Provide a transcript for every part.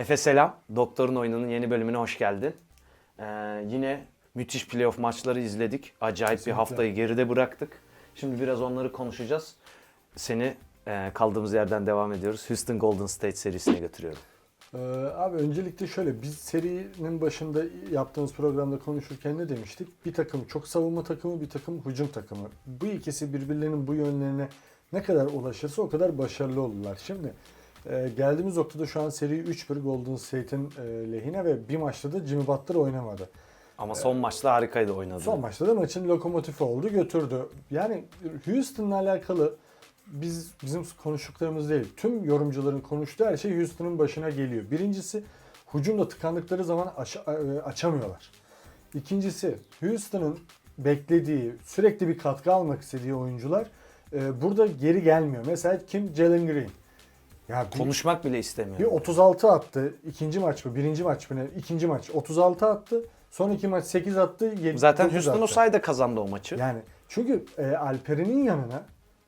Efe selam. Doktorun Oyununun yeni bölümüne hoş geldin. Ee, yine müthiş playoff maçları izledik. Acayip bir haftayı geride bıraktık. Şimdi biraz onları konuşacağız. Seni e, kaldığımız yerden devam ediyoruz. Houston Golden State serisine götürüyorum. Ee, abi öncelikle şöyle biz serinin başında yaptığımız programda konuşurken ne demiştik? Bir takım çok savunma takımı, bir takım hücum takımı. Bu ikisi birbirlerinin bu yönlerine ne kadar ulaşırsa o kadar başarılı olurlar. Şimdi e, geldiğimiz noktada şu an seri 3-1 Golden State'in e, lehine ve bir maçta da Jimmy Butler oynamadı. Ama son maçta harikaydı oynadı. Son maçta da maçın lokomotifi oldu, götürdü. Yani Houston'la alakalı biz bizim konuştuklarımız değil. Tüm yorumcuların konuştuğu her şey Houston'ın başına geliyor. Birincisi hücumda tıkandıkları zaman aç- e, açamıyorlar. İkincisi Houston'ın beklediği, sürekli bir katkı almak istediği oyuncular e, burada geri gelmiyor. Mesela kim? Jalen Green. Ya bir- Konuşmak bile istemiyor. bir 36 attı. İkinci maç mı? Birinci maç mı? ne? İkinci maç. 36 attı. Son iki maç 8 attı. yedi- Zaten dokuz Houston o sayede kazandı o maçı. Yani çünkü e, Alperen'in yanına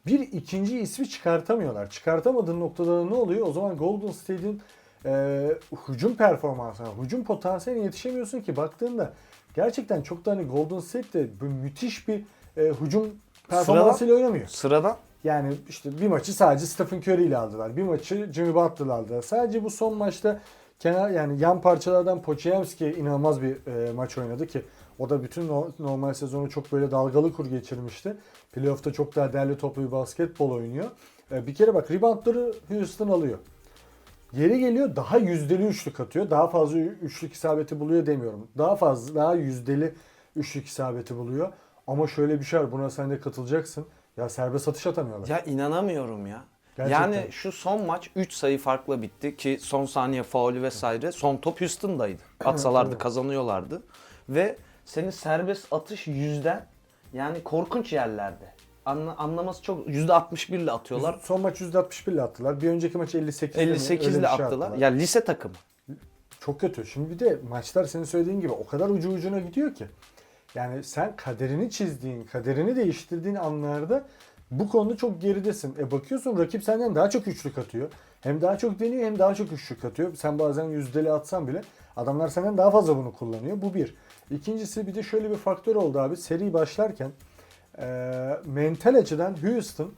bir ikinci ismi çıkartamıyorlar. Çıkartamadığı noktada da ne oluyor? O zaman Golden State'in e, hücum performansına, hücum potansiyeline yetişemiyorsun ki baktığında gerçekten çok da hani Golden State de bu müthiş bir e, hücum performansıyla oynamıyor. Sıradan Yani işte bir maçı sadece Stephen Curry ile aldılar. Bir maçı Jimmy Butler'la aldılar. Sadece bu son maçta kenar yani yan parçalardan Pochiemski inanılmaz bir e, maç oynadı ki o da bütün no- normal sezonu çok böyle dalgalı kur geçirmişti. Playoff'ta çok daha değerli toplu bir basketbol oynuyor. E, bir kere bak reboundları Houston alıyor. Yeri geliyor daha yüzdeli üçlük atıyor. Daha fazla üçlük isabeti buluyor demiyorum. Daha fazla daha yüzdeli üçlük isabeti buluyor. Ama şöyle bir şey var buna sen de katılacaksın. Ya serbest atış atamıyorlar. Ya inanamıyorum ya. Gerçekten. Yani şu son maç 3 sayı farkla bitti ki son saniye faulü vesaire. Son top Houston'daydı. Atsalardı kazanıyorlardı. Ve senin serbest atış yüzden yani korkunç yerlerde. Anla, anlaması çok %61 ile atıyorlar. Son maç %61 ile attılar. Bir önceki maç 58 ile mi? 58 Öyle ile şey attılar. Ya lise takımı. Çok kötü. Şimdi bir de maçlar senin söylediğin gibi o kadar ucu ucuna gidiyor ki. Yani sen kaderini çizdiğin, kaderini değiştirdiğin anlarda bu konuda çok geridesin. E bakıyorsun rakip senden daha çok üçlük atıyor. Hem daha çok deniyor hem daha çok üçlük atıyor. Sen bazen yüzdeli atsan bile adamlar senden daha fazla bunu kullanıyor. Bu bir. İkincisi bir de şöyle bir faktör oldu abi. Seri başlarken e, mental açıdan Houston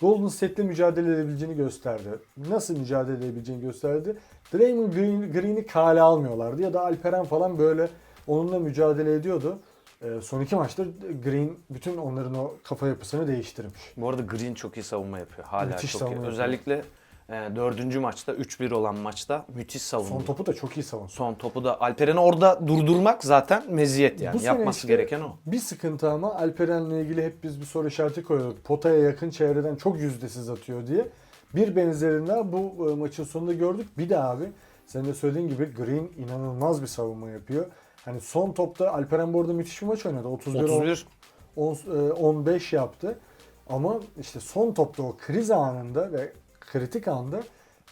Golden State'le mücadele edebileceğini gösterdi. Nasıl mücadele edebileceğini gösterdi. Draymond Green, Green'i kale almıyorlardı ya da Alperen falan böyle onunla mücadele ediyordu. Ee, son iki maçta Green bütün onların o kafa yapısını değiştirmiş. Bu arada Green çok iyi savunma yapıyor. Hala Müthiş çok iyi. savunma yapıyor. Özellikle e, dördüncü maçta 3-1 olan maçta müthiş savunma. Son topu da çok iyi savundu. Son topu da Alperen'i orada durdurmak zaten meziyet yani. Bu Yapması işte gereken o. Bir sıkıntı ama Alperen'le ilgili hep biz bir soru işareti koyuyorduk. Potaya yakın çevreden çok yüzdesiz atıyor diye. Bir benzerini bu e, maçın sonunda gördük. Bir de abi senin de söylediğin gibi Green inanılmaz bir savunma yapıyor. Hani son topta Alperen bu arada müthiş bir maç oynadı. 31, 31 10, e, 15 yaptı. Ama işte son topta o kriz anında ve kritik anda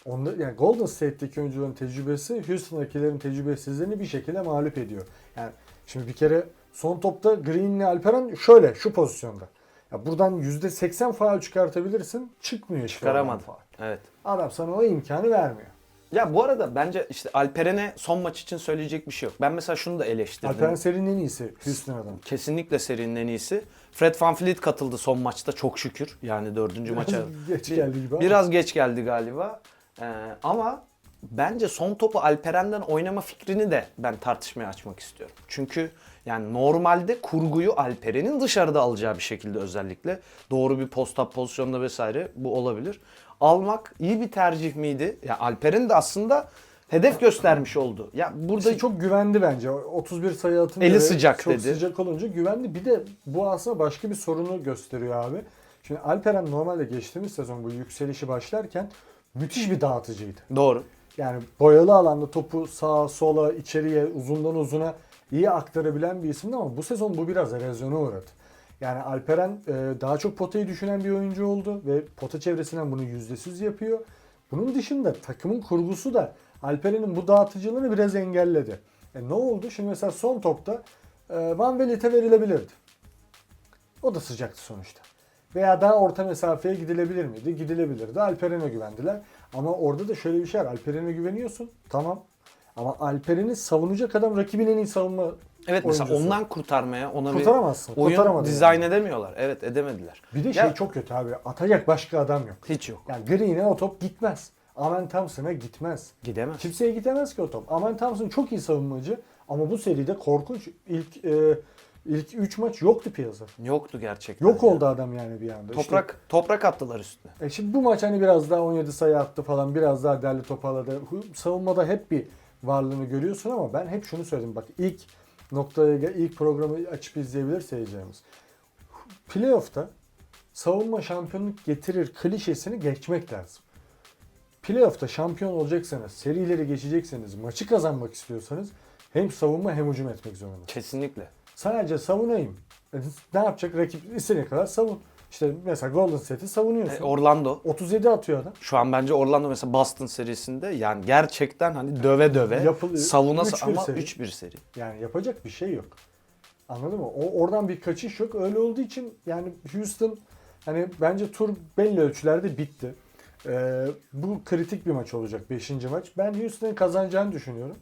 onda yani Golden State'teki oyuncuların tecrübesi Houston'dakilerin tecrübesizliğini bir şekilde mağlup ediyor. Yani şimdi bir kere son topta Green'le Alperen şöyle şu pozisyonda. Ya buradan %80 faul çıkartabilirsin. Çıkmıyor işte. çıkaramadı. faul. Evet. Adam sana o imkanı vermiyor. Ya bu arada bence işte Alperen'e son maç için söyleyecek bir şey yok. Ben mesela şunu da eleştirdim. Alperen serinin en iyisi Houston adam. Kesinlikle serinin en iyisi. Fred VanVleet katıldı son maçta çok şükür. Yani dördüncü maça. geç Bir- geldi gibi ama. Biraz geç geldi galiba. Ee, ama bence son topu Alperen'den oynama fikrini de ben tartışmaya açmak istiyorum. Çünkü yani normalde kurguyu Alperen'in dışarıda alacağı bir şekilde özellikle doğru bir post-up pozisyonda vesaire bu olabilir. Almak iyi bir tercih miydi? Ya Alperen de aslında hedef göstermiş oldu. Ya burada İşte çok güvendi bence. 31 sayı atınca Eli sıcak çok dedi. sıcak olunca güvendi. Bir de bu aslında başka bir sorunu gösteriyor abi. Şimdi Alperen normalde geçtiğimiz sezon bu yükselişi başlarken müthiş bir dağıtıcıydı. doğru. Yani boyalı alanda topu sağa sola içeriye uzundan uzuna iyi aktarabilen bir isimdi ama bu sezon bu biraz erozyona uğradı. Yani Alperen e, daha çok potayı düşünen bir oyuncu oldu ve pota çevresinden bunu yüzdesiz yapıyor. Bunun dışında takımın kurgusu da Alperen'in bu dağıtıcılığını biraz engelledi. E ne oldu? Şimdi mesela son topta e, Van Vliet'e verilebilirdi. O da sıcaktı sonuçta. Veya daha orta mesafeye gidilebilir miydi? Gidilebilirdi. Alperen'e güvendiler. Ama orada da şöyle bir şey var. Alperen'e güveniyorsun. Tamam. Ama Alperen'i savunacak adam rakibin en iyi savunma Evet mesela oyuncusu. ondan kurtarmaya ona Kurtaramazsın, bir oyun kurtaramadın dizayn edemiyorlar. Evet edemediler. Bir de Ya- şey çok kötü abi. Atacak başka adam yok. Hiç yok. Yani Green'e o top gitmez. Aman Thompson'a gitmez. Gidemez. Kimseye gidemez ki o top. Aman Thompson çok iyi savunmacı ama bu seride korkunç ilk e, ilk 3 maç yoktu piyasa. Yoktu gerçekten. Yok ya. oldu adam yani bir anda. İşte- Toprak toprak attılar üstüne. E şimdi bu maç hani biraz daha 17 sayı attı falan biraz daha derli toparladı. Hu- Savunmada hep bir varlığını görüyorsun ama ben hep şunu söyledim. Bak ilk noktaya ilk programı açıp izleyebilir seyircilerimiz. Playoff'ta savunma şampiyonluk getirir klişesini geçmek lazım. Playoff'ta şampiyon olacaksanız, serileri geçecekseniz, maçı kazanmak istiyorsanız hem savunma hem hücum etmek zorundasınız. Kesinlikle. Sadece savunayım. E, Ne yapacak? Rakip istediğine kadar savun. İşte mesela Golden State'i savunuyorsun. E, Orlando 37 atıyor adam. şu an bence Orlando mesela Boston serisinde yani gerçekten hani döve döve Yapılı- savuna 3-1 ama seri. 3-1 seri. Yani yapacak bir şey yok. Anladın mı? O oradan bir kaçış yok. Öyle olduğu için yani Houston hani bence tur belli ölçülerde bitti. Ee, bu kritik bir maç olacak 5. maç. Ben Houston'ın kazanacağını düşünüyorum.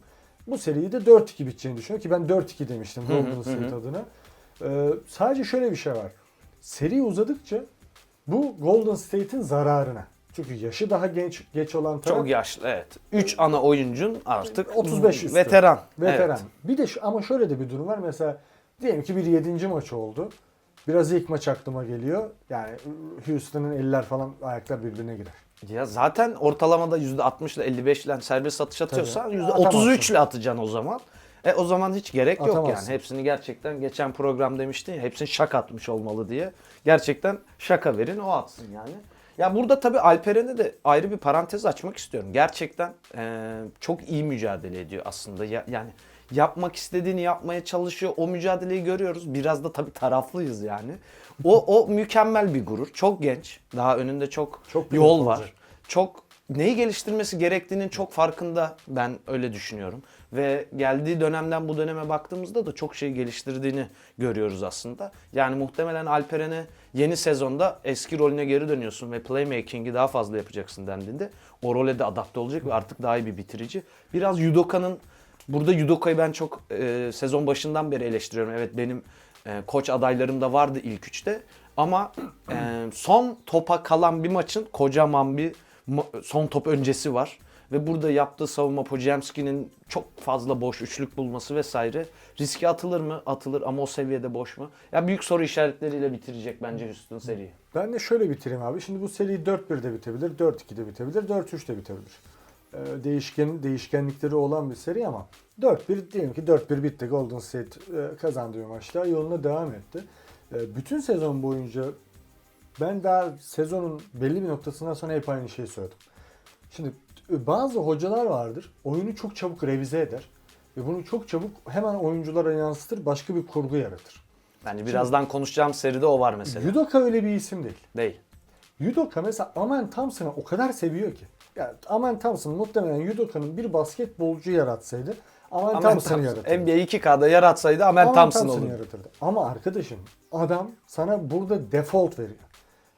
Bu seriyi de 4-2 biteceğini düşünüyorum ki ben 4-2 demiştim Golden State adına. Ee, sadece şöyle bir şey var. Seri uzadıkça bu Golden State'in zararına. Çünkü yaşı daha genç geç olan taraf Çok yaşlı evet. 3 ana oyuncun artık 35 üstü. veteran. Veteran. Evet. Bir de şu, ama şöyle de bir durum var. Mesela diyelim ki bir 7. maç oldu. Biraz ilk maç aklıma geliyor. Yani Houston'ın eller falan ayaklar birbirine girer. Ya zaten ortalamada %60 ile 55 ile serbest atış atıyorsan Tabii. %33 ile atacaksın o zaman. E o zaman hiç gerek yok Atamazsın. yani. Hepsini gerçekten geçen program demiştin ya hepsini şak atmış olmalı diye. Gerçekten şaka verin o atsın yani. Ya burada tabii Alperen'e de ayrı bir parantez açmak istiyorum. Gerçekten e, çok iyi mücadele ediyor aslında. Ya, yani yapmak istediğini yapmaya çalışıyor. O mücadeleyi görüyoruz. Biraz da tabii taraflıyız yani. O o mükemmel bir gurur. Çok genç. Daha önünde çok, Çok yol var. olacak. Çok neyi geliştirmesi gerektiğinin çok farkında ben öyle düşünüyorum. Ve geldiği dönemden bu döneme baktığımızda da çok şey geliştirdiğini görüyoruz aslında. Yani muhtemelen Alperen'e yeni sezonda eski rolüne geri dönüyorsun ve playmaking'i daha fazla yapacaksın dendiğinde o role de adapte olacak ve artık daha iyi bir bitirici. Biraz Yudoka'nın Burada Yudoka'yı ben çok e, sezon başından beri eleştiriyorum. Evet benim e, koç adaylarım da vardı ilk üçte. Ama e, son topa kalan bir maçın kocaman bir son top öncesi var. Ve burada yaptığı savunma Pojemski'nin çok fazla boş üçlük bulması vesaire. Riske atılır mı? Atılır ama o seviyede boş mu? Ya büyük soru işaretleriyle bitirecek bence Houston seriyi. Ben de şöyle bitireyim abi. Şimdi bu seri 4-1'de bitebilir, 4-2'de bitebilir, 4-3'de bitebilir. Ee, değişken değişkenlikleri olan bir seri ama 4-1 diyelim ki 4-1 bitti. Golden State e, kazandı bir maçta. Yoluna devam etti. E, bütün sezon boyunca ben daha sezonun belli bir noktasından sonra hep aynı şeyi söyledim. Şimdi bazı hocalar vardır. Oyunu çok çabuk revize eder. Ve bunu çok çabuk hemen oyunculara yansıtır. Başka bir kurgu yaratır. Yani birazdan konuşacağım seride o var mesela. Yudoka öyle bir isim değil. Değil. Yudoka mesela Aman Thompson'ı o kadar seviyor ki. Yani Aman Thompson muhtemelen Yudoka'nın bir basketbolcu yaratsaydı Aman, Aman Thompson'ı Thompson. yaratırdı. NBA 2K'da yaratsaydı Aman Aman Thompson Thompson'ı olurdu. yaratırdı. Ama arkadaşım adam sana burada default veriyor.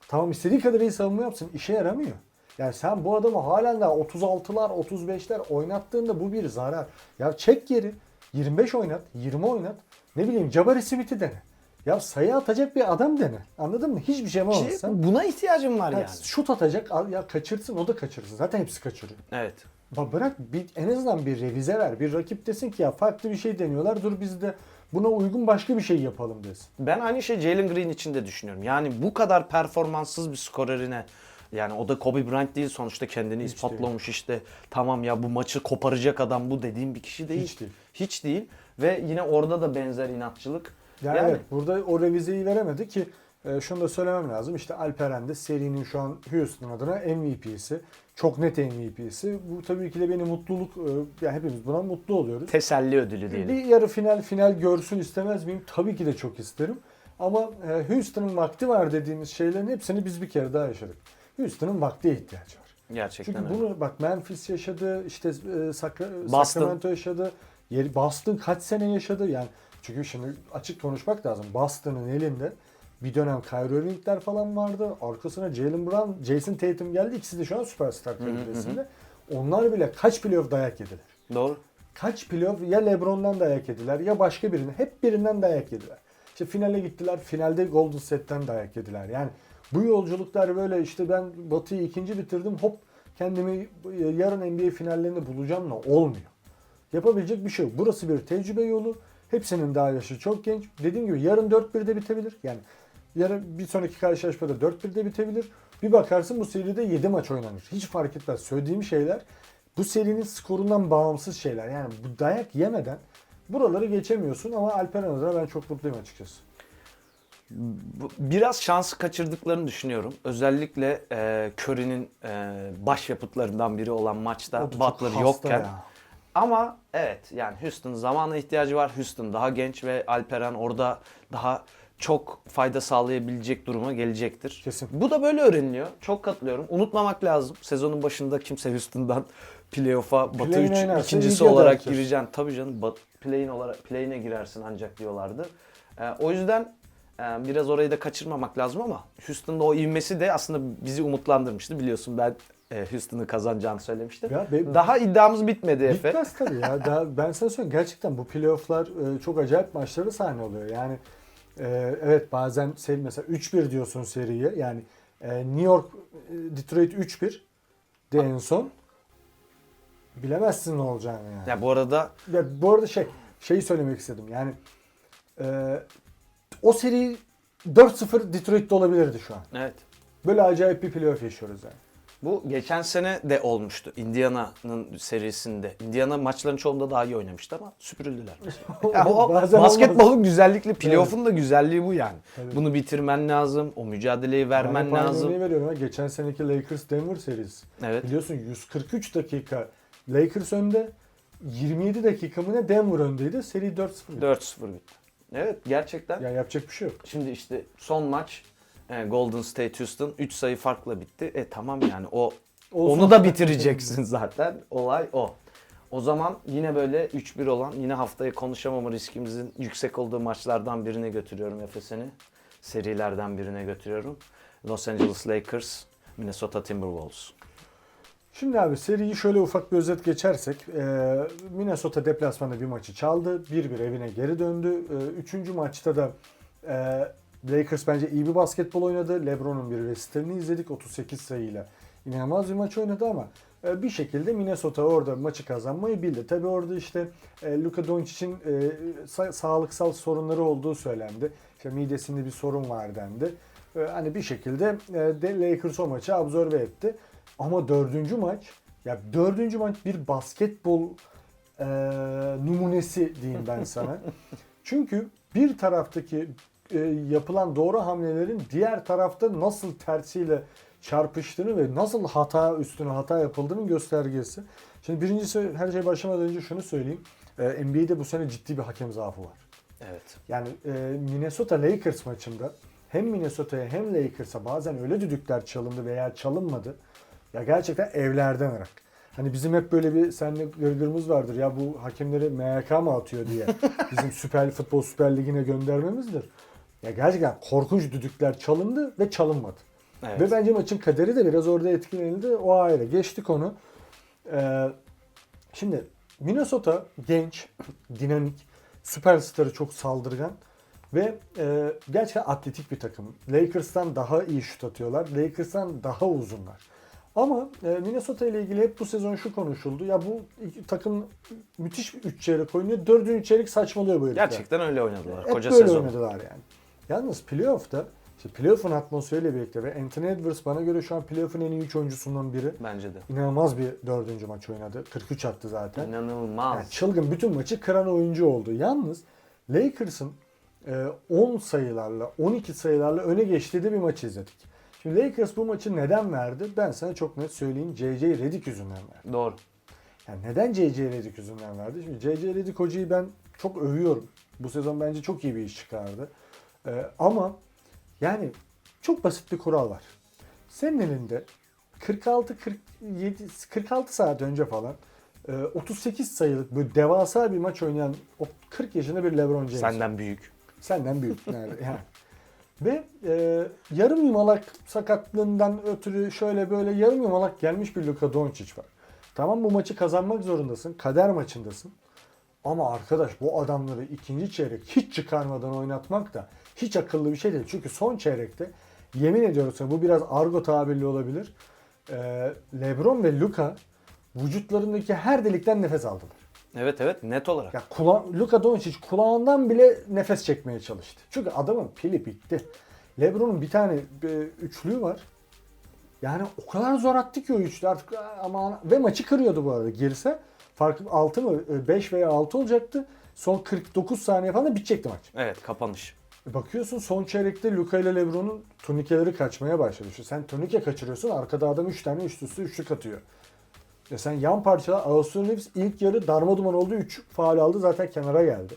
Tamam istediği kadar iyi savunma yapsın işe yaramıyor. Yani sen bu adamı halen daha 36'lar 35'ler oynattığında bu bir zarar. Ya çek geri 25 oynat 20 oynat ne bileyim Jabari Smith'i dene. Ya sayı atacak bir adam dene. Anladın mı? Hiçbir şey Şey, yapamazsan. buna ihtiyacım var Ya yani. Şut atacak ya kaçırsın o da kaçırsın. Zaten hepsi kaçırıyor. Evet. Ba- Bırak bir, en azından bir revize ver. Bir rakip desin ki ya farklı bir şey deniyorlar. Dur biz de buna uygun başka bir şey yapalım desin. Ben aynı şey Jalen Green için de düşünüyorum. Yani bu kadar performanssız bir skorerine yani o da Kobe Bryant değil sonuçta kendini Hiç ispatlamış işte tamam ya bu maçı koparacak adam bu dediğim bir kişi değil. Hiç değil. Hiç değil. Ve yine orada da benzer inatçılık. Yani, Yani, evet burada o revizeyi veremedi ki e, şunu da söylemem lazım. İşte Alperen de serinin şu an Houston adına MVP'si. Çok net MVP'si. Bu tabii ki de beni mutluluk e, yani hepimiz buna mutlu oluyoruz. teselli ödülü diyelim. Bir yarı final final görsün istemez miyim? Tabii ki de çok isterim. Ama e, Houston'ın vakti var dediğimiz şeylerin hepsini biz bir kere daha yaşadık. Houston'ın vakti ihtiyacı var. Gerçekten Çünkü öyle. bunu bak Memphis yaşadı, işte e, Boston. Sacramento yaşadı, yeri Boston kaç sene yaşadı yani. Çünkü şimdi açık konuşmak lazım. Boston'ın elinde Bir dönem Kyrie Irving'ler falan vardı. Arkasına Jalen Brown, Jason Tatum geldi. İkisi de şu an süperstar kalibresinde. Onlar bile kaç playoff dayak yediler. Doğru. Kaç playoff ya LeBron'dan dayak yediler ya başka birinden. Hep birinden dayak yediler. İşte finale gittiler. Finalde Golden State'ten dayak yediler. Yani bu yolculuklar böyle işte ben Batı'yı ikinci bitirdim. Hop kendimi yarın NBA finallerinde bulacağımla olmuyor. Yapabilecek bir şey yok. Burası bir tecrübe yolu. Hepsinin daha yaşı çok genç. Dediğim gibi yarın 4-1'de bitebilir. Yani yarın bir sonraki karşılaşmada 4-1'de bitebilir. Bir bakarsın bu seride 7 maç oynanır. Hiç fark etmez. Söylediğim şeyler bu serinin skorundan bağımsız şeyler. Yani bu dayak yemeden buraları geçemiyorsun ama Alperen adına ben çok mutluyum açıkçası. Biraz şansı kaçırdıklarını düşünüyorum. Özellikle e, Curry'nin e, başyapıtlarından biri olan maçta Butler yokken. ya. Ama evet yani Houston zamana ihtiyacı var. Houston daha genç ve Alperen orada daha çok fayda sağlayabilecek duruma gelecektir. Kesin. Bu da böyle öğreniliyor. Çok katılıyorum. Unutmamak lazım. Sezonun başında kimse Houston'dan playoff'a Batı Play-in 3 oynarsa ikincisi olarak gireceksin. Tabii canım play-in olarak play-in'e girersin ancak diyorlardı. Ee, o yüzden biraz orayı da kaçırmamak lazım ama Houston'da o ivmesi de aslında bizi umutlandırmıştı. Biliyorsun ben e, Houston'ı kazanacağını söylemiştim. Ya be- Daha iddiamız bitmedi Efe. Bitmez tabii ya. Daha, ben sana söyleyeyim gerçekten bu playofflar e, çok acayip maçları sahne oluyor. Yani e, evet bazen seri mesela 3-1 diyorsun seriye. Yani New York Detroit 3-1 de en son. Bilemezsin ne olacağını yani. Ya bu arada Ya bu arada şey şeyi söylemek istedim. Yani e, o seri 4-0 Detroit'te olabilirdi şu an. evet Böyle acayip bir playoff yaşıyoruz yani. bu geçen sene de olmuştu. Indiana'nın serisinde. Indiana maçların çoğunda daha iyi oynamıştı ama süpürüldüler. Ya o, Bazen basketbolun güzellikle playoff'un da güzelliği bu yani. Tabii. Bunu bitirmen lazım. O mücadeleyi vermen aynı lazım. veriyorum. ha. Geçen seneki Lakers Denver serisi. Evet. Biliyorsun 143 dakika Lakers önde. 27 dakika mı ne Denver öndeydi. Seri 4-0. 4-0 bitti. Evet gerçekten. Yani yapacak bir şey yok. Şimdi işte son maç e, Golden State Houston 3 sayı farkla bitti. E tamam yani o Olsun. onu da bitireceksin zaten. Olay o. O zaman yine böyle 3-1 olan yine haftaya konuşamama riskimizin yüksek olduğu maçlardan birine götürüyorum Efes'ini. Serilerden birine götürüyorum. Los Angeles Lakers, Minnesota Timberwolves. Şimdi abi seriyi şöyle ufak bir özet geçersek. e, Minnesota deplasmanda bir maçı çaldı. 1-1 evine geri döndü. E, Üçüncü maçta da e, Lakers bence iyi bir basketbol oynadı. LeBron'un bir resitlerini izledik 38 sayıyla. İnanılmaz bir maç oynadı ama bir şekilde Minnesota orada maçı kazanmayı bildi. Tabi orada işte Luka Doncic'in sa- sağlıksal sorunları olduğu söylendi. İşte midesinde bir sorun var dendi. Hani bir şekilde de Lakers o maçı absorbe etti. Ama dördüncü maç, ya dördüncü maç bir basketbol e, numunesi diyeyim ben sana. Çünkü bir taraftaki e, yapılan doğru hamlelerin diğer tarafta nasıl tersiyle çarpıştığını ve nasıl hata üstüne hata yapıldığının göstergesi. Şimdi birincisi her şey başlamadan önce şunu söyleyeyim. E, NBA'de bu sene ciddi bir hakem zaafı var. Evet. Yani e, Minnesota Lakers maçında hem Minnesota'ya hem Lakers'a bazen öyle düdükler çalındı veya çalınmadı. Ya gerçekten evlerden ırak. Hani bizim hep böyle bir seninle gırgırımız vardır. Ya bu hakemleri MHK mı atıyor diye. Bizim Süper Futbol Süper Ligi'ne göndermemizdir. Ya gerçekten korkunç düdükler çalındı ve çalınmadı. Evet. Ve bence maçın kaderi de biraz orada etkilenildi. O ayrı. Geçtik onu. Ee, şimdi Minnesota genç, dinamik, süperstarı çok saldırgan ve e, gerçekten atletik bir takım. Lakers'tan daha iyi şut atıyorlar. Lakers'tan daha uzunlar. Ama e, Minnesota ile ilgili hep bu sezon şu konuşuldu. Ya bu takım müthiş bir üç çeyrek oynuyor. Dördüncü çeyrek saçmalıyor herifler. Gerçekten öyle oynadılar. Hep Koca böyle sezon. oynadılar yani. Yalnız playoff'ta işte playoff'un atmosferiyle birlikte ve Anthony Edwards bana göre şu an playoff'un en iyi 3 oyuncusundan biri. Bence de. İnanılmaz bir dördüncü maç oynadı. 43 attı zaten. İnanılmaz. Yani çılgın bütün maçı kıran oyuncu oldu. Yalnız Lakers'ın e, 10 sayılarla 12 sayılarla öne geçtiği bir maç izledik. Şimdi Lakers bu maçı neden verdi? Ben sana çok net söyleyeyim. J.J. Redick yüzünden verdi. Doğru. Yani neden J.J. Redick yüzünden verdi? Şimdi J.J. Redick hocayı ben çok övüyorum. Bu sezon bence çok iyi bir iş çıkardı. Ee, ama yani çok basit bir kural var. Senin elinde 46 47 46 saat önce falan e, 38 sayılık böyle devasa bir maç oynayan o 40 yaşında bir LeBron James. Senden büyük. Senden büyük. Yani, yani. Ve e, yarım yumalak sakatlığından ötürü şöyle böyle yarım yumalak gelmiş bir Luka Doncic var. Tamam bu maçı kazanmak zorundasın. Kader maçındasın. Ama arkadaş bu adamları ikinci çeyrek hiç çıkarmadan oynatmak da hiç akıllı bir şey değil. Çünkü son çeyrekte yemin ediyorum sana bu biraz argo tabirli olabilir. E, Lebron ve Luka vücutlarındaki her delikten nefes aldılar. Evet evet net olarak. Ya kula Luka Doncic kulağından bile nefes çekmeye çalıştı. Çünkü adamın pili bitti. LeBron'un bir tane e, üçlüğü var. Yani o kadar zor attı ki o üçlü artık ama ve maçı kırıyordu bu arada. Girse fark 6 mı 5 veya 6 olacaktı. Son 49 saniye falan da bitecekti maç. Evet kapanış. E Bakıyorsun son çeyrekte Luka ile LeBron'un turnikeleri kaçmaya başladı. Şu sen turnike kaçırıyorsun arkada adam 3 tane üst üste üçlük atıyor. Ya sen yan parçalar Austin Reeves ilk yarı darma duman oldu 3 faal aldı zaten kenara geldi.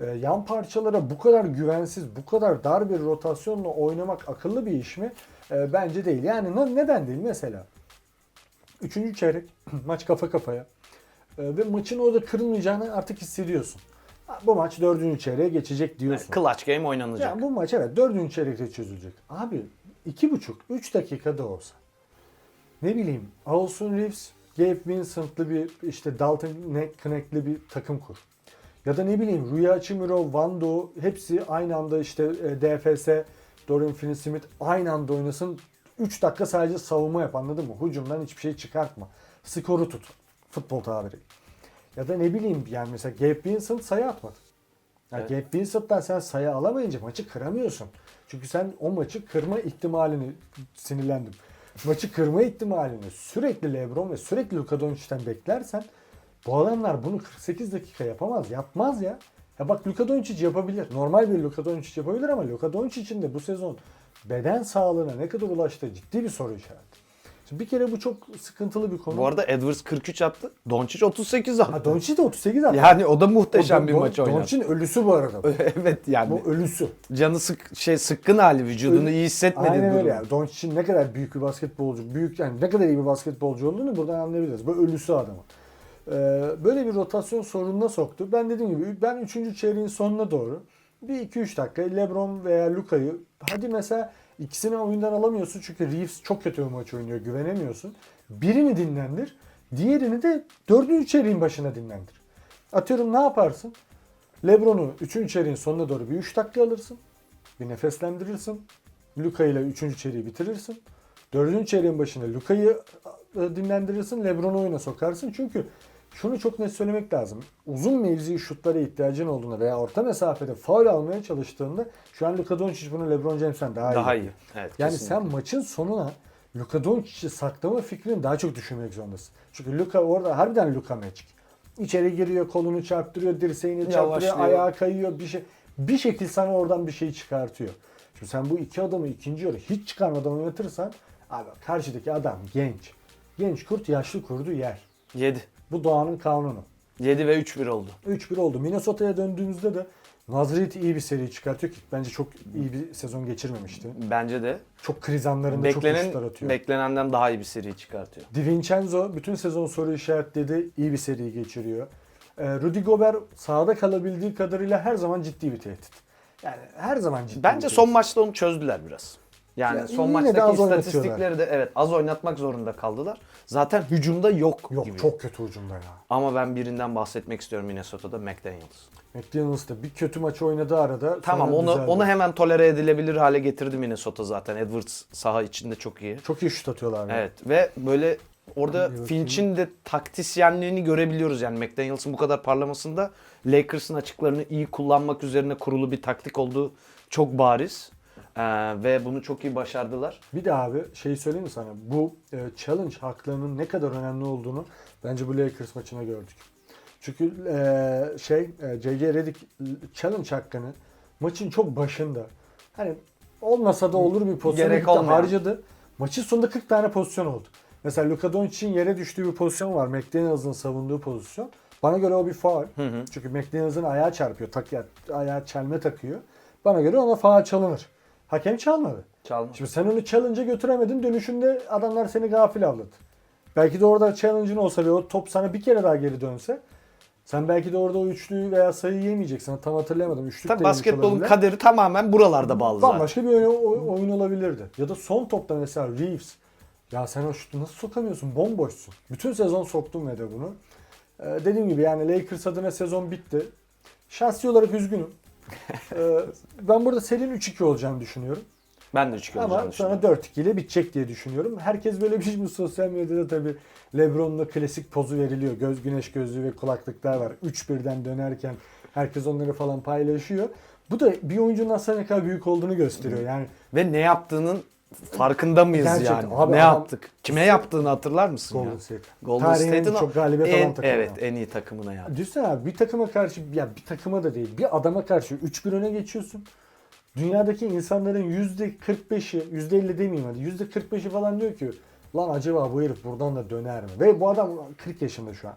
Ee, yan parçalara bu kadar güvensiz, bu kadar dar bir rotasyonla oynamak akıllı bir iş mi? Ee, bence değil. Yani ne- neden değil mesela? Üçüncü çeyrek maç kafa kafaya. Ee, ve maçın orada kırılmayacağını artık hissediyorsun. Bu maç dördüncü çeyreğe geçecek diyorsun. Clutch game oynanacak. Yani bu maç evet dördüncü çeyrekte çözülecek. Abi iki buçuk, üç dakikada olsa ne bileyim Austin Reeves, Gabe Vincent'lı bir işte Dalton Knecht'li bir takım kur. Ya da ne bileyim Rüya Çimiro, Vando hepsi aynı anda işte e, DFS, Dorian Finney-Smith aynı anda oynasın. 3 dakika sadece savunma yap anladın mı? Hücumdan hiçbir şey çıkartma. Skoru tut. Futbol tabiri. Ya da ne bileyim yani mesela Gabe Vincent sayı atmadı. Ya Evet. Gabe Vincent'tan sen sayı alamayınca maçı kıramıyorsun. Çünkü sen o maçı kırma ihtimalini sinirlendim. Maçı kırma ihtimalini sürekli LeBron ve sürekli Luka Doncic'ten beklersen bu adamlar bunu 48 dakika yapamaz. Yapmaz ya. Ya bak Luka Doncic yapabilir. Normal bir Luka Doncic yapabilir ama Luka Doncic'in de bu sezon beden sağlığına ne kadar ulaştığı ciddi bir soru işareti. Şimdi bir kere bu çok sıkıntılı bir konu. Bu arada Edwards 43 attı. Doncic 38 attı. ha, Doncic de 38 attı. yani o da muhteşem O bir Don- maç oynadı. Doncic'in ölüsü bu arada. evet yani bu ölüsü. canı sık şey sıkkın hali vücudunu iyi hissetmedi Aynen öyle durumu. yani. Doncic'in ne kadar büyük bir basketbolcu, büyük yani ne kadar iyi bir basketbolcu olduğunu buradan anlayabiliriz. Bu ölüsü adamı. Ee, böyle bir rotasyon sorununa soktu. Ben dediğim gibi ben 3. çeyreğin sonuna doğru bir 2-3 dakika LeBron veya Luka'yı hadi mesela ikisini oyundan alamıyorsun çünkü Reeves çok kötü bir maç oynuyor güvenemiyorsun. Birini dinlendir. Diğerini de 4. çeyreğin başına dinlendir. Atıyorum ne yaparsın? LeBron'u 3. çeyreğin sonuna doğru bir 3 dakika alırsın. Bir nefeslendirirsin. Luka ile 3. çeyreği bitirirsin. 4. çeyreğin başında Luka'yı e, dinlendirirsin. LeBron'u oyuna sokarsın. Çünkü şunu çok net söylemek lazım. Uzun mevzi şutlara ihtiyacın olduğunda veya orta mesafede faul almaya çalıştığında şu an Luka Doncic bunu LeBron James'ten daha, Daha iyi. iyi. Evet, Yani kesinlikle. sen maçın sonuna Luka Doncic'i saklama fikrini daha çok düşünmek zorundasın. Çünkü Luka orada harbiden Luka Magic. İçeri giriyor, kolunu çarptırıyor, dirseğini çarptırıyor, Yavaşlıyor. ayağa kayıyor, bir şey. Bir şekilde sana oradan bir şey çıkartıyor. Şimdi sen bu iki adamı ikinci yarı hiç çıkarmadan oynatırsan abi karşıdaki adam genç. Genç kurt yaşlı kurdu yer. 7. Bu doğanın kanunu. 7 ve 3-1 oldu. 3-1 oldu. Minnesota'ya döndüğümüzde de Nazrit iyi bir seri çıkartıyor ki bence çok iyi bir sezon geçirmemişti. Bence de Çok kriz anlarında çok beklenen şutlar atıyor. beklenenden daha iyi bir seri çıkartıyor. DiVincenzo bütün sezon soru işaretledi. iyi bir seri geçiriyor. Ee, Rudy Gobert sahada kalabildiği kadarıyla her zaman ciddi bir tehdit. Yani her zaman ciddi bir Bence tehdit. son maçta onu çözdüler biraz. Yani Ya son yine de maçtaki az oynatıyorlar. istatistikleri de evet az oynatmak zorunda kaldılar. Zaten hücumda yok, Yok gibi. çok kötü hücumda ya. Ama ben birinden bahsetmek istiyorum Minnesota'da McDaniels. McDaniels da bir kötü maç oynadı arada. Tamam sonra onu düzeldi. onu hemen tolere edilebilir hale getirdi Minnesota zaten. Edwards saha içinde çok iyi. Çok iyi şut atıyorlar. ya. Evet ve böyle orada. Finch'in de taktisyenliğini görebiliyoruz yani McDaniels'ın bu kadar parlamasında Lakers'ın açıklarını iyi kullanmak üzerine kurulu bir taktik olduğu çok bariz. Ee, ve bunu çok iyi başardılar. Bir de abi şey söyleyeyim mi sana? Bu e, challenge haklarının ne kadar önemli olduğunu bence bu Lakers maçına gördük. Çünkü e, şey e, J.J. Redick challenge hakkını maçın çok başında hani olmasa da olur bir pozisyon harcadı. Maçın sonunda 40 tane pozisyon oldu. Mesela Luka Doncic'in yere düştüğü bir pozisyon var. McDaniels'ın savunduğu pozisyon. Bana göre o bir faul. Çünkü McDaniels'ın ayağı çarpıyor. Tak, ayağı çelme takıyor. Bana göre ona faul çalınır. Hakem çalmadı. Çalma. Şimdi sen onu challenge'a götüremedin. Dönüşünde adamlar seni gafil avladı. Belki de orada challenge'ın olsa ve o top sana bir kere daha geri dönse Sen belki de orada o üçlüyü veya sayıyı yemeyeceksin. Tam hatırlayamadım. Üçlük Tabii basketbolun kaderi tamamen buralarda bağlı zaten. Bambaşka bir oyun, oy- oyun olabilirdi. Ya da son topta mesela Reeves. Ya sen o şutu nasıl sokamıyorsun? Bomboşsun. Bütün sezon soktun ve de bunu. Ee, dediğim gibi yani Lakers adına sezon bitti. Şahsi olarak üzgünüm. Ee, ben burada serinin 3-2 olacağını düşünüyorum. Ben de çıkıyorum. Ama sonra 4-2 ile bitecek diye düşünüyorum. Herkes böyle bir şey bu sosyal medyada tabii LeBron'la klasik pozu veriliyor. Göz güneş gözlüğü ve kulaklıklar var. 3-1'den dönerken herkes onları falan paylaşıyor. Bu da bir oyuncunun aslında ne kadar büyük olduğunu gösteriyor. Yani Ve ne yaptığının farkında mıyız Gerçekten. yani? Abi ne adam- yaptık? Kime yaptığını hatırlar mısın Golden ya? State. Golden Tarihin State'in o çok galibiyet en, alan takımı. Evet, en iyi takımına yani. Düşünsene abi bir takıma karşı ya bir takıma da değil bir adama karşı 3-1 öne geçiyorsun. Dünyadaki insanların %45'i, %50 demeyeyim hadi %45'i falan diyor ki lan acaba bu herif buradan da döner mi? Ve bu adam 40 yaşında şu an.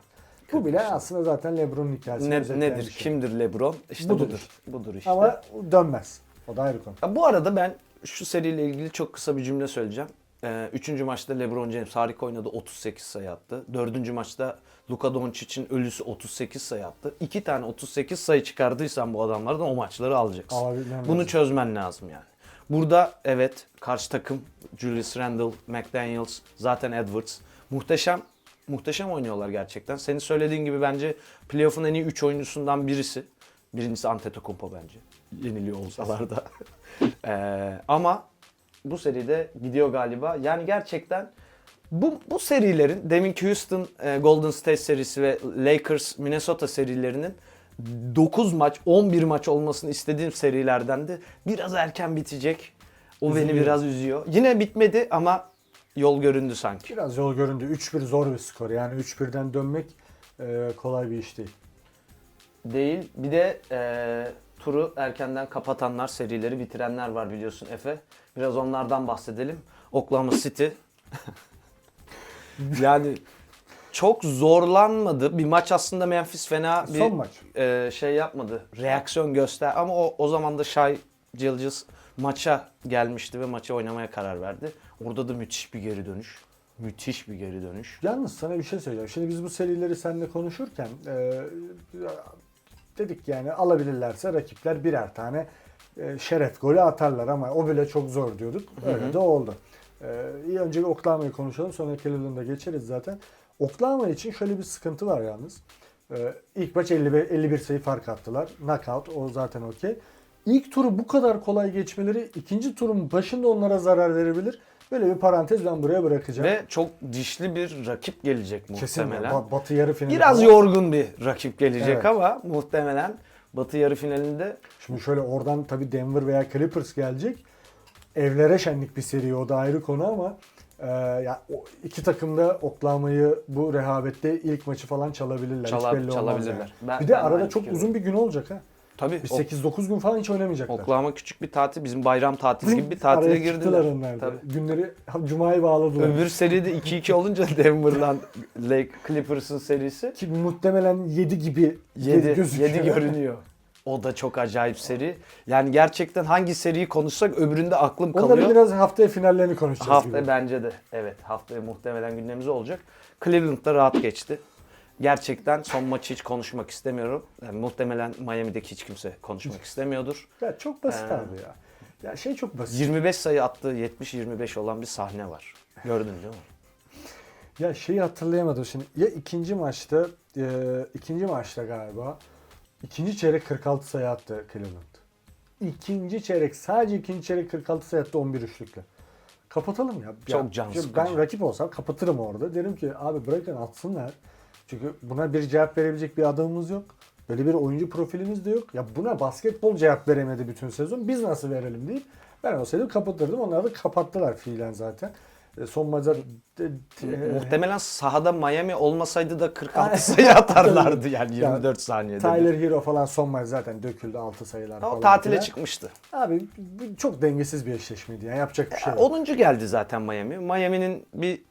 Bu bile aslında zaten LeBron'un hikayesi. Ne, nedir? Kimdir LeBron? İşte Budur. budur. Budur, işte. Ama dönmez. O da ayrı konu. Ya Bu arada ben şu seriyle ilgili çok kısa bir cümle söyleyeceğim. Ee, üçüncü maçta LeBron James harika oynadı. 38 sayı attı. Dördüncü maçta Luka Doncic'in ölüsü 38 sayı attı. İki tane 38 sayı çıkardıysan bu adamlardan o maçları alacaksın. Alabilmen Bunu lazım. çözmen lazım yani. Burada evet karşı takım Julius Randle, McDaniels, zaten Edwards muhteşem muhteşem oynuyorlar gerçekten. Senin söylediğin gibi bence playoff'un en iyi 3 oyuncusundan birisi. Birincisi Antetokounmpo bence. Yeniliyor olsalar da. Ee, ama bu seride gidiyor galiba. Yani gerçekten bu, bu serilerin deminki Houston e, Golden State serisi ve Lakers Minnesota serilerinin 9 maç 11 maç olmasını istediğim serilerden de biraz erken bitecek. O beni Üzülüyor. biraz üzüyor. Yine bitmedi ama yol göründü sanki. Biraz yol göründü. 3-1 zor bir skor. Yani 3-1'den dönmek e, kolay bir iş değil. Değil. Bir de e, turu erkenden kapatanlar, serileri bitirenler var biliyorsun Efe. Biraz onlardan bahsedelim. Oklahoma City. yani çok zorlanmadı. Bir maç aslında Memphis fena bir Son maç. e, şey yapmadı. Reaksiyon göster ama o o zaman da Shai Gilgeous maça gelmişti ve maçı oynamaya karar verdi. Orada da müthiş bir geri dönüş. Müthiş bir geri dönüş. Yalnız sana bir şey söyleyeceğim. Şimdi biz bu serileri seninle konuşurken e, dedik yani alabilirlerse rakipler birer tane e, şeref golü atarlar ama o bile çok zor diyorduk. Öyle de oldu. E, iyi önce Oklahoma'yı konuşalım sonra Cleveland'a geçeriz zaten. Oklahoma için şöyle bir sıkıntı var yalnız. E, ilk maç 51, 51 sayı fark attılar. Knockout o zaten okey. İlk turu bu kadar kolay geçmeleri ikinci turun başında onlara zarar verebilir. Böyle bir parantez ben buraya bırakacağım. Ve çok dişli bir rakip gelecek muhtemelen. Ba- Batı yarı finali. Biraz falan. yorgun bir rakip gelecek Evet. ama muhtemelen Batı yarı finalinde Şimdi şöyle oradan tabii Denver veya Clippers gelecek. Evlere şenlik bir seri o da ayrı konu ama e, ya o iki takım da Oklahoma'yı bu rehavette ilk maçı falan çalabilirler. Hiç Çalar- belli çalabilirler. yani. Ben- bir de ben arada çok uzun bir gün olacak ha. Tabii Bir o- 8-9 gün falan hiç oynamayacaklar. Oklahoma küçük bir tatil, bizim bayram tatili gibi bir tatile Araya girdiler. çıktılar onlar da. Tabii. Günleri Cuma'yı bağladılar. Öbür seride 2-2 olunca Denver'dan Lake Clippers'ın serisi Ki muhtemelen 7 gibi 7 gözüküyor. 7 görünüyor. O da çok acayip seri. Yani gerçekten hangi seriyi konuşsak öbüründe aklım Onları kalıyor. biraz haftaya finallerini konuşacağız Hafta gibi. bence de. Evet haftaya muhtemelen gündemimiz olacak. Cleveland'da rahat geçti. Gerçekten son maçı hiç konuşmak istemiyorum. Yani muhtemelen Miami'deki hiç kimse konuşmak istemiyordur. Ya çok basit Ee, abi ya. Ya şey çok basit. 25 sayı attığı 70-25 olan bir sahne var. Gördün değil mi? Ya şeyi hatırlayamadım şimdi. Ya ikinci maçta, e, ikinci maçta galiba ikinci çeyrek 46 sayı attı Cleveland. İkinci çeyrek, sadece ikinci çeyrek 46 sayı attı 11 üçlükle. Kapatalım ya. Çok Ya, can şimdi sıkıcı. Ben rakip olsam kapatırım orada. Derim ki abi bırakın atsınlar. Çünkü buna bir cevap verebilecek bir adamımız yok. Böyle bir oyuncu profilimiz de yok. Ya buna basketbol cevap veremedi bütün sezon. Biz nasıl verelim deyip ben olsaydım kapatırdım. Onlar da kapattılar fiilen zaten. E, son maçta de- de- Muhtemelen sahada Miami olmasaydı da Aynen. 46 sayı atarlardı yani Ya, 24 saniyede. Tyler Hero falan son maç zaten döküldü 6 sayılar o falan. tatile filan. çıkmıştı. Abi çok dengesiz bir eşleşmeydi yani yapacak bir şey yok. 10. geldi zaten Miami. Miami'nin bir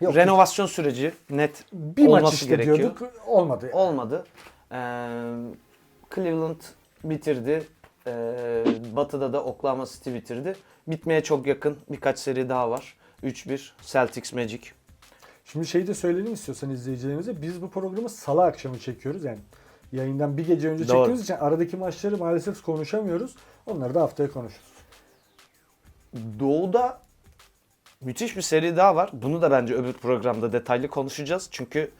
Yok, renovasyon süreci net bir olması maç işte gerekiyor. diyorduk olmadı. Olmadı. Ee, Cleveland bitirdi. Ee, batı'da da Oklahoma City bitirdi. Bitmeye çok yakın birkaç seri daha var. 3-1 Celtics Magic. Şimdi şeyi de söyleyelim istiyorsan izleyicilerimize. Biz bu programı salı akşamı çekiyoruz. Yani yayından bir gece önce Doğru. çektiğimiz için aradaki maçları maalesef konuşamıyoruz. Onları da haftaya konuşuruz. Doğu'da müthiş bir seri daha var. Bunu da bence öbür programda detaylı konuşacağız. Çünkü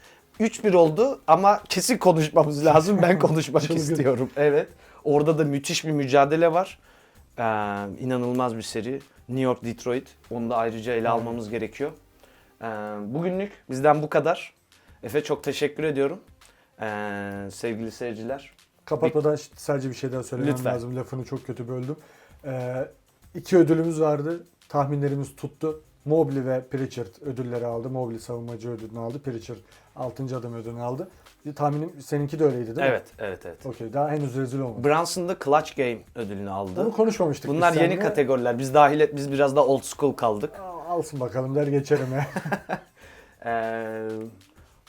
3-1 oldu ama kesin konuşmamız lazım. Ben konuşmak istiyorum. Evet. Orada da müthiş bir mücadele var. Ee, inanılmaz bir seri. New York Detroit. Onu da ayrıca ele almamız gerekiyor. Ee, bugünlük bizden bu kadar. Efe çok teşekkür ediyorum. Ee, sevgili seyirciler. Kapatmadan sadece bir şey daha söylemem Lütfen. lazım. Lafını çok kötü böldüm. Ee, iki ödülümüz vardı. Tahminlerimiz tuttu. Mobley ve Pritchard ödülleri aldı. Mobley savunmacı ödülünü aldı. Pritchard 6. adam ödülünü aldı. Tahminim seninki de öyleydi değil mi? Evet, evet, evet. Okey. Daha henüz rezil olmadı. Brunson da Clutch Game ödülünü aldı. Onu konuşmamıştık. Bunlar biz yeni seninle. kategoriler. Biz dahil et, biz biraz daha old school kaldık. Aa, Alsın bakalım der geçerim ya. Ee,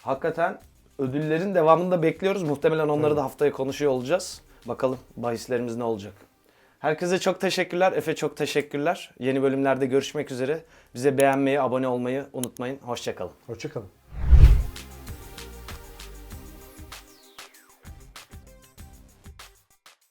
hakikaten ödüllerin devamını da bekliyoruz. Muhtemelen onları da haftaya konuşuyor olacağız. Bakalım bahislerimiz ne olacak. Herkese çok teşekkürler. Efe çok teşekkürler. Yeni bölümlerde görüşmek üzere. Bize beğenmeyi, abone olmayı unutmayın. Hoşçakalın. Hoşçakalın.